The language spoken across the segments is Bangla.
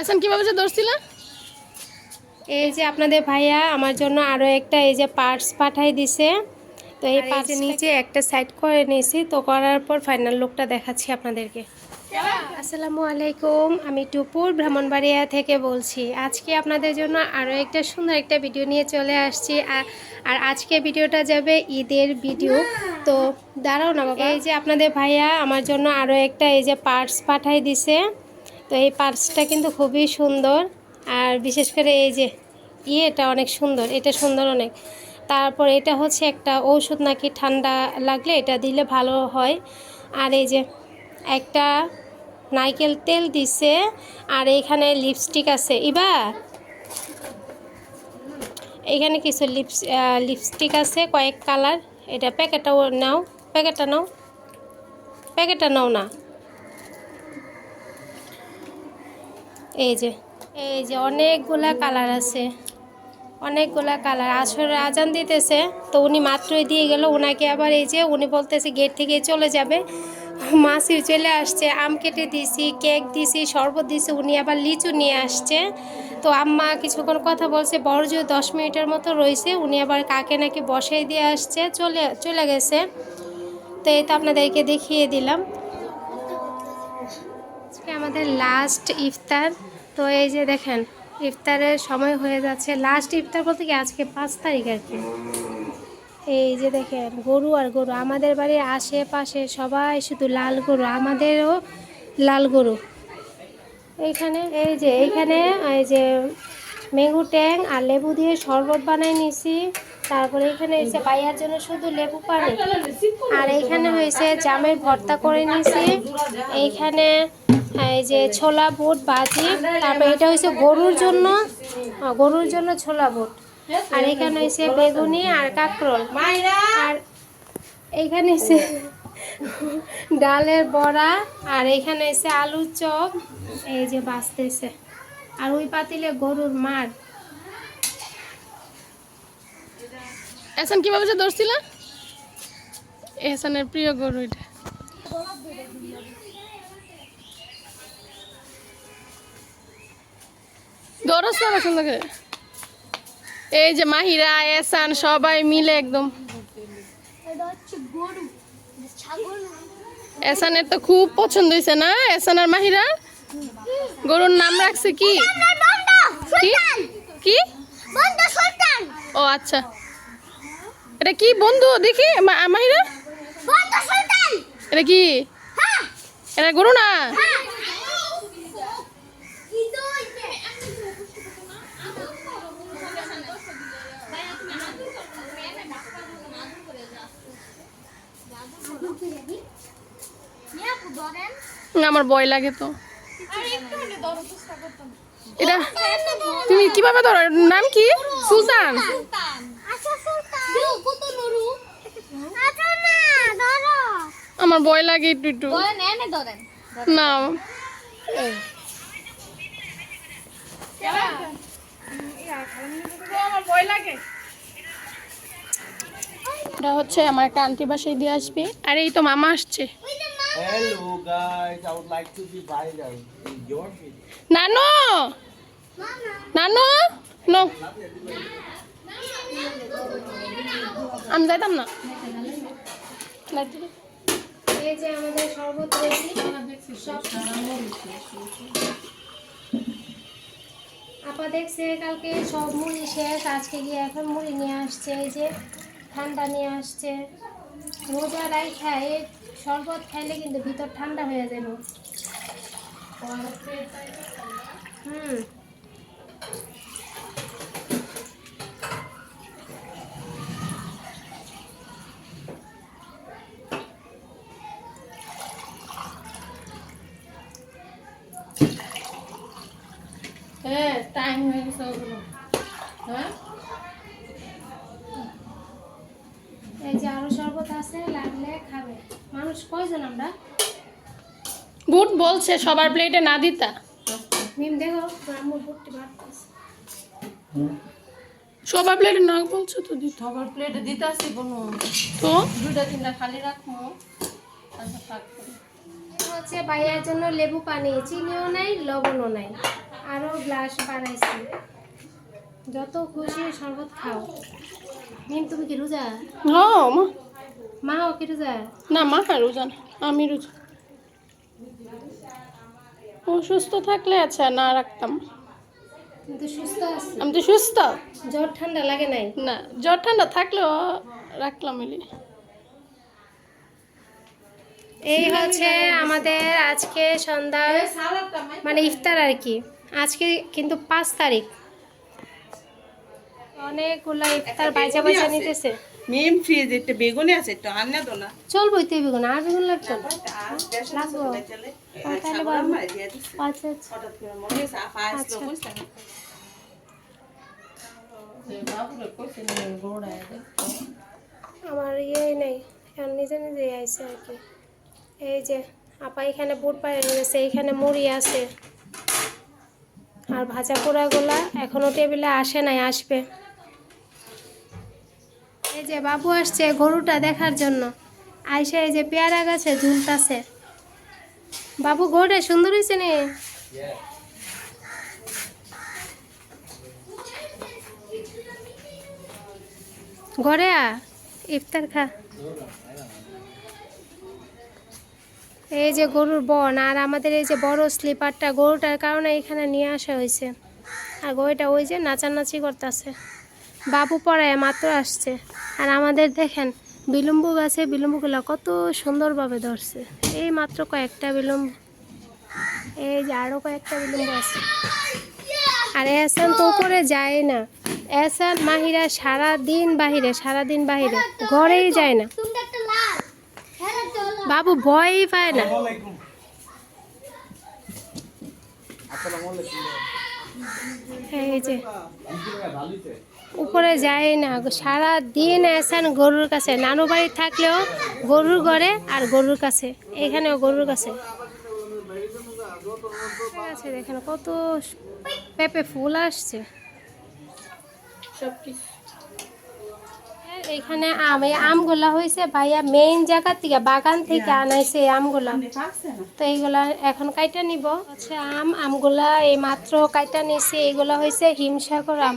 এখন। কীভাবে যে ধরছিলা এই যে আপনাদের ভাইয়া আমার জন্য আরও একটা এই যে পার্টস পাঠাই দিছে। তো এই পার্টস নিচে একটা সাইড করে নিয়েছি তো করার পর ফাইনাল লুকটা দেখাচ্ছি আপনাদেরকে। আসসালামু আলাইকুম আমি টুপুর ব্রাহ্মণবাড়িয়া থেকে বলছি। আজকে আপনাদের জন্য আরও একটা সুন্দর একটা ভিডিও নিয়ে চলে আসছি। আর আজকে ভিডিওটা যাবে ঈদের ভিডিও তো দাঁড়াও না বাবা। এই যে আপনাদের ভাইয়া আমার জন্য আরও একটা এই যে পার্টস পাঠাই দিছে। তো এই পার্টসটা কিন্তু খুবই সুন্দর। আর বিশেষ করে এই যে ইয়েটা অনেক সুন্দর, এটা সুন্দর অনেক। তারপর এটা হচ্ছে একটা ঔষধ নাকি ঠান্ডা লাগলে এটা দিলে ভালো হয়। আর এই যে একটা নারকেল তেল দিছে, আর এইখানে লিপস্টিক আছে। ইবা! এখানে কিছু লিপস লিপস্টিক আছে, কয়েক কালার। এটা প্যাকেটটাও নাও, প্যাকেটটা নাও প্যাকেটটা নাও না। এই যে এই যে অনেকগুলা কালার আছে, অনেকগুলা কালার। আসরে আজান দিতেছে, তো উনি মাত্রই দিয়ে গেল। ওনাকে আবার এই যে উনি বলতেছে গেট থেকে চলে যাবে। মাসি চলে আসছে, আম কেটে দিছি, কেক দিছি, শরবত দিছি, উনি আবার লিচু নিয়ে আসছে। তো আম্মা কিছুক্ষণ কথা বলছে বড় যে দশ মিনিটের মতো রয়েছে উনি আবার কাকে নাকি বসাই দিয়ে আসছে, চলে চলে গেছে। তো এই তো আপনাদেরকে দেখিয়ে দিলাম। আজকে আমাদের লাস্ট ইফতার। তো এই যে দেখেন, ইফতারের সময় হয়ে যাচ্ছে। লাস্ট ইফতার বলতে কি আজকে পাঁচ তারিখ আর কি? এই যে দেখেন, গরু আর গরু, আমাদের বাড়ির আশেপাশে সবাই শুধু লাল গরু, আমাদেরও লাল গরু। এইখানে, এই যে এইখানে, এই যে মেঘু ট্যাং আর লেবু দিয়ে শরবত বানাই নিছি তারপরে এখানে এসে বাইয়ার জন্য শুধু লেবু পানি। আর এইখানে হয়েছে জামের ভর্তা করে নিছি এইখানে, এই যে ছোলা বুট বাজি তারপরে এটা হয়েছে গরুর জন্য গরুর জন্য ছোলা বুট। আর এখানে হয়েছে বেগুনি আর কাঁকরোল। আর এইখানে এসে ডালের বড়া আর এখানে এসে আলুর চপ। এই যে বাঁচতেছে। আর ওই পাতিলে গরুর মার। এখন কীভাবে যে ধরছিলা? এহসানের প্রিয় গরু এটা। দৌড়াস না এখন থেকে এই যে মাহিরা এহসান সবাই মিলে একদম। এসানের তো খুব পছন্দ হয়েছে না? এহসান আর মাহিরা? গরুর নাম রাখছে কি? কি? কি? ও আচ্ছা। এটা কি বন্ধু দেখি মাহিরা? এটা কি? এটা গরু না? আমার ভয় লাগে তো। এটা তুমি কীভাবে ধরো? নাম কি? সুলতান। আমার ভয় লাগে একটু একটু। না। আমার ভয় লাগে। এটা হচ্ছে আমার একটা আন্টি বাসায় দিয়ে আসবে। আর এই তো মামা আসছে. নানু! নানু! নো। আমি যাইতাম না। এই যে আমাদের শরবত আপা দেখছে কালকে সব মুড়ি শেষ আজকে গিয়ে এখন মুড়ি নিয়ে আসছে এই যে ঠান্ডা নিয়ে আসছে। রোজা রাই খায়, শরবত খাইলে কিন্তু ভিতর ঠান্ডা হয়ে যাবে হুম। হ্যাঁ টাইম হয়ে গেছে ওগুলো হ্যাঁ এই যে আরও শরবত আছে লাগলে খাবে মানুষ কয়জন আমরা বুট বলছে সবার প্লেটে না দিতা? সবার প্লেটে না বলছো তো দিতা? সবার প্লেটে দিতাছি কোনো। তো? দুইটা তিনটা খালি রাখব হচ্ছে ভাইয়ার জন্য লেবু পানি চিনিও নাই লবণও নাই। আরও গ্লাস বাড়াইছি যত খুশি শরবত খাও। মিম তুমি কি রোজা? হ্যাঁ মা। মাও কি রোজা? না মা রোজা না আমি রোজা। অসুস্থ থাকলে আচ্ছা না রাখতাম। কিন্তু সুস্থ আছে। আমি তো সুস্থ? জ্বর ঠান্ডা লাগে নাই? না জ্বর ঠান্ডা থাকলেও রাখলাম এলি। এই হচ্ছে আমাদের আজকে সন্ধ্যা মানে ইফতার আর কি। আজকে কিন্তু পাঁচ তারিখ। অনেকগুলা ইফতার বাজা বাজা নিতেছে। মিম ফ্রিজ একটু বেগুনি আছে একটু আন্না দো না। চলবো তুই বেগুন আর বেগুন লাগতো না? লাগবো। আচ্ছা আচ্ছা। বুঝলেন আমার ইয়েই নেই এখন নিজে নিজে আইসে আর কি। এই যে আপা এখানে বুট পাড়ে নিয়েছে এইখানে মুড়ি আছে। আর ভাজা পোড়াগুলা এখনও টেবিলে আসে নাই আসবে। এই যে বাবু আসছে গরুটা দেখার জন্য। আইসে এই যে পেয়ারা গাছে ঝুলতাছে। বাবু, গরুটা সুন্দর হয়েছে নে? ঘরে আ, ইফতার খা। এই যে গরুর বন, আর আমাদের এই যে বড় স্লিপারটা গরুটার কারণে এখানে নিয়ে আসা হয়েছে। আর গরুটা ওই যে নাচানাচি করতেছে। বাবু পড়ায় মাত্র আসছে। আর আমাদের দেখেন বিলম্বু গাছে বিলম্বুগুলো কত সুন্দরভাবে ধরছে। এই মাত্র কয়েকটা বিলম্ব। এই যে আরও কয়েকটা বিলম্ব আছে। আর এহসান তো উপরে যায় না। এহসান মাহিরা সারা দিন বাহিরে সারা দিন বাহিরে। ঘরেই যায় না। বাবু ভয়ই পায় না। এই যে। উপরে যায় না। সারা দিন এসান গরুর কাছে। নানু বাড়ি থাকলেও গরুর ঘরে আর গরুর কাছে। এখানেও গরুর কাছে। আছে দেখেন কত পেঁপে ফুল আসছে। কিছু এখানে আম এই আমগুলা হয়েছে ভাইয়া মেইন জায়গা থেকে বাগান থেকে আনাইছে এই আমগুলা। তো এইগুলা এখন কাইটা নিব। হচ্ছে আম আমগুলা এই মাত্র কাইটা নিছে এইগুলা হয়েছে হিমসাগর আম।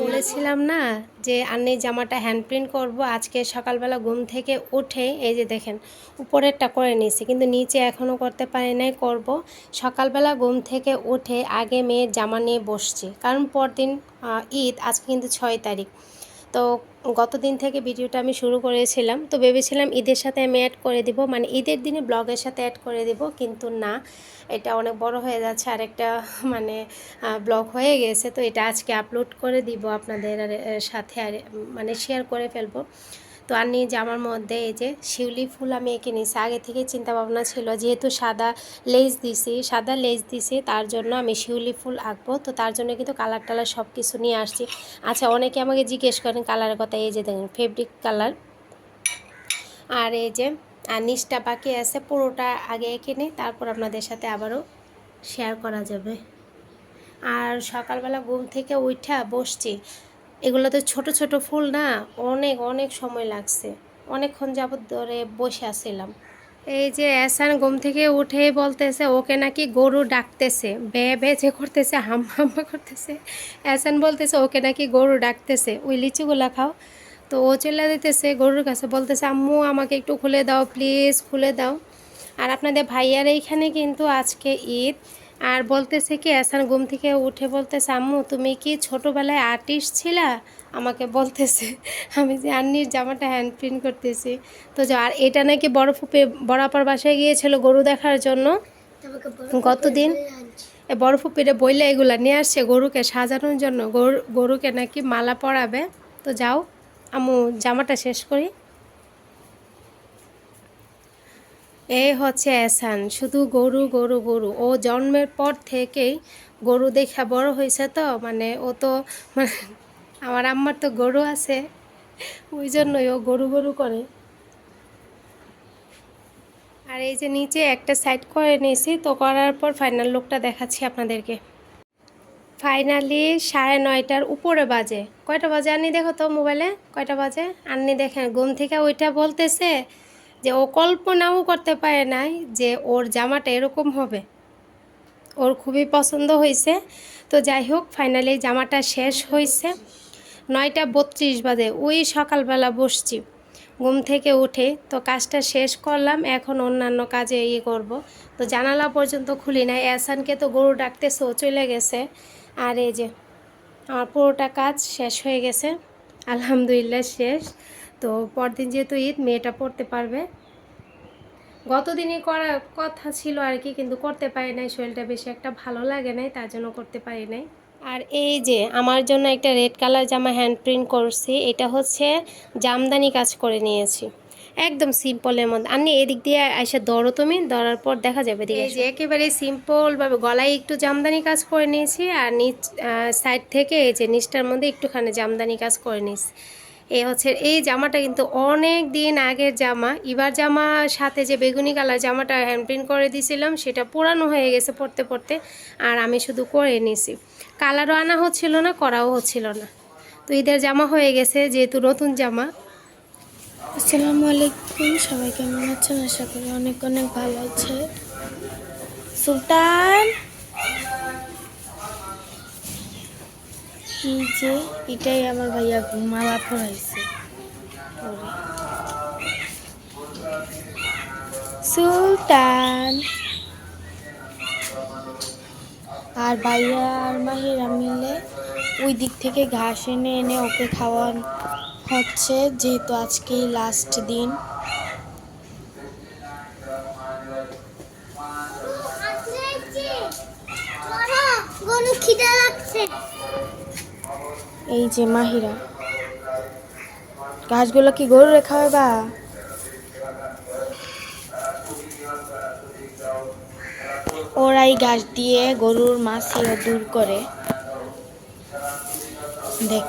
বলেছিলাম না যে আন্নি জামাটা হ্যান্ড প্রিন্ট করব। আজকে সকালবেলা ঘুম থেকে উঠে এই যে দেখেন উপরেরটা করে নিয়েছি কিন্তু নিচে এখনও করতে পারি নাই করব। সকালবেলা ঘুম থেকে উঠে আগে মেয়ের জামা নিয়ে বসছি কারণ পরদিন ঈদ আজকে কিন্তু ছয় তারিখ। তো গত দিন থেকে ভিডিওটা আমি শুরু করেছিলাম। তো ভেবেছিলাম ঈদের সাথে আমি অ্যাড করে দিব। মানে ঈদের দিনে ব্লগের সাথে অ্যাড করে দিব, কিন্তু না, এটা অনেক বড় হয়ে যাচ্ছে। আর একটা মানে ব্লগ হয়ে গেছে। তো এটা আজকে আপলোড করে দিব আপনাদের সাথে, আর মানে শেয়ার করে ফেলব। তো আর নিয়ে জামার মধ্যে এই যে শিউলি ফুল আমি এঁকে নিয়েছি। আগে থেকে চিন্তা ভাবনা ছিল যেহেতু সাদা লেজ দিছি, সাদা লেজ দিছি, তার জন্য আমি শিউলি ফুল আঁকবো। তো তার জন্য কিন্তু কালার টালার সব কিছু নিয়ে আসছি। আচ্ছা অনেকে আমাকে জিজ্ঞেস করেন কালারের কথা, এই যে দেখেন ফেব্রিক কালার। আর এই যে, আর নিচটা বাকি আছে, পুরোটা আগে এঁকে নিই, তারপর আপনাদের সাথে আবারও শেয়ার করা যাবে। আর সকালবেলা ঘুম থেকে উঠা বসছি। এগুলো তো ছোট ছোট ফুল না, অনেক অনেক সময় লাগছে। অনেকক্ষণ যাবৎ ধরে বসে আসছিলাম এই যে এসান ঘুম থেকে উঠে বলতেছে, ওকে নাকি গরু ডাকতেছে। বে বে যে করতেছে হাম হাম্মা করতেছে। এসান বলতেছে, ওকে নাকি গরু ডাকতেছে, ওই লিচুগুলা খাও। তো ও চলে দিতেছে গরুর কাছে, বলতেছে, আম্মু, আমাকে একটু খুলে দাও, প্লিজ, খুলে দাও। আর আপনাদের ভাইয়ার এইখানে কিন্তু আজকে ঈদ। আর বলতেছে কি এসান ঘুম থেকে উঠে বলতেছে, আম্মু, তুমি কি ছোটোবেলায় আর্টিস্ট ছিলা? আমাকে বলতেছে, আমি যে আন্নির জামাটা হ্যান্ড প্রিন্ট করতেছি। তো আর এটা নাকি বড় ফুপে বড়াপার বাসায় গিয়েছিল গরু দেখার জন্য। গতদিন এ বড় ফুপিরে বইলে এগুলা নিয়ে আসছে গরুকে সাজানোর জন্য। গরু, গরুকে নাকি মালা পরাবে। তো যাও আমু জামাটা শেষ করি। এই হচ্ছে এসান শুধু গরু গরু গরু। ও জন্মের পর থেকেই গরু দেখা বড় হয়েছে তো মানে ও তো মানে আমার আম্মার তো গরু আছে, ওই জন্যই ও গরু গরু করে। আর এই যে নিচে একটা সাইড করে নিয়েছি, তো করার পর ফাইনাল লুকটা দেখাচ্ছি আপনাদেরকে। ফাইনালি সাড়ে নয়টার উপরে বাজে। কয়টা বাজে আন্নি দেখো তো মোবাইলে কয়টা বাজে? আন্নি দেখেন, ঘুম থেকে ওইটা বলতেছে যে ও কল্পনাও করতে পারে নাই যে ওর জামাটা এরকম হবে। ওর খুবই পছন্দ হয়েছে। তো যাই হোক ফাইনালি জামাটা শেষ হয়েছে। নয়টা বত্রিশ বাজে, ওই সকালবেলা বসছি। ঘুম থেকে উঠে তো কাজটা শেষ করলাম, এখন অন্যান্য কাজে ইয়ে করব। তো জানালা পর্যন্ত খুলি নাই। এসানকে তো গরু ডাকতেছে, ও চলে গেছে। আর এই যে, আমার পুরোটা কাজ শেষ হয়ে গেছে। আলহামদুলিল্লাহ, শেষ। তো পরদিন যেহেতু ঈদ মেয়েটা পড়তে পারবে। গতদিনই করার কথা ছিল আর কি কিন্তু করতে পারি নাই শরীরটা বেশি একটা ভালো লাগে নাই তার জন্য করতে পারি নাই। আর এই যে আমার জন্য একটা রেড কালার জামা হ্যান্ড প্রিন্ট করছি এটা হচ্ছে জামদানি কাজ করে নিয়েছি। একদম সিম্পলের মধ্যে। আপনি এদিক দিয়ে এসে ধরো তুমি ধরার পর দেখা যাবে এই যে একেবারে সিম্পলভাবে গলায় একটু জামদানি কাজ করে নিয়েছি আর নিচ সাইড থেকে এই যে নিচটার মধ্যে একটুখানি জামদানি কাজ করে নিয়েছি। এই হচ্ছে, এই জামাটা কিন্তু অনেক দিন আগের জামা। এবার জামা সাথে যে বেগুনি কালার জামাটা হ্যান্ড প্রিন্ট করে দিয়েছিলাম সেটা পুরানো হয়ে গেছে পড়তে পড়তে আর আমি শুধু করে নিছি। কালারও আনা হচ্ছিল না, করাও হচ্ছিল না। তো ঈদের জামা হয়ে গেছে, যেহেতু নতুন জামা। আসসালামু আলাইকুম, সবাই কেমন আছেন? আশা করি অনেক অনেক ভালো আছে সুলতান? এই যে, এটাই আমার ভাইয়া মালা ওরে। সুলতান। আর ভাইয়া আর মাহিরা মিলে ওই দিক থেকে ঘাস এনে এনে ওকে খাওয়ান হচ্ছে, যেহেতু আজকেই লাস্ট দিন। গরু খিদে লাগছে। এই যে মাহিরা ঘাসগুলো কি গরু রেখা হবে বা? ওরা এই ঘাস দিয়ে গরুর মাছিও দূর করে। দেখ।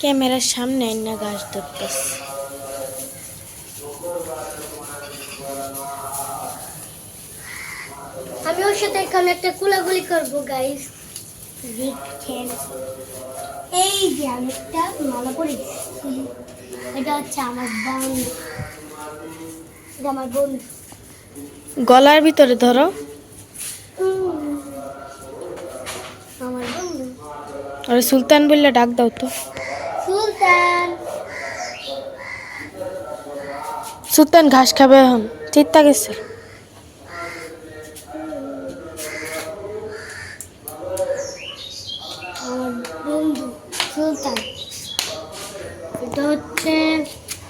ক্যামেরার সামনে না ঘাস ধরতেছে। সাথে এখন একটা কুলাগুলি করব গাইস এই যে আমি একটা মালা পরেছি এটা হচ্ছে আমার বন্ধু এটা আমার বন্ধু গলার ভিতরে ধরো। আমার বন্ধু আর সুলতান বললে ডাক দাও তো। সুলতান। সুলতান ঘাস খাবে এখন। চিত্তা গেছে আমার বন্ধু সুলতান এটা হচ্ছে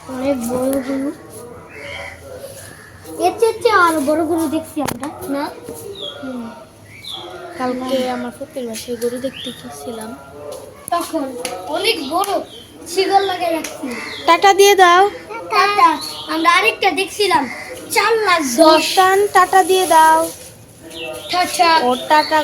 অনেক বড় গরু। এর চেয়ে আরও বড় গরু দেখছি আমরা। না? কালকে আমার ফুপির বাসায় গরু দেখতে গেছিলাম তখন অনেক বড় শিগল লাগাই রাখছি। টাটা দিয়ে দাও। টাটা। আমরা আরেকটা দেখছিলাম। চার লাখ দশ সুলতান টাটা দিয়ে দাও। টাটা। ওর টাটা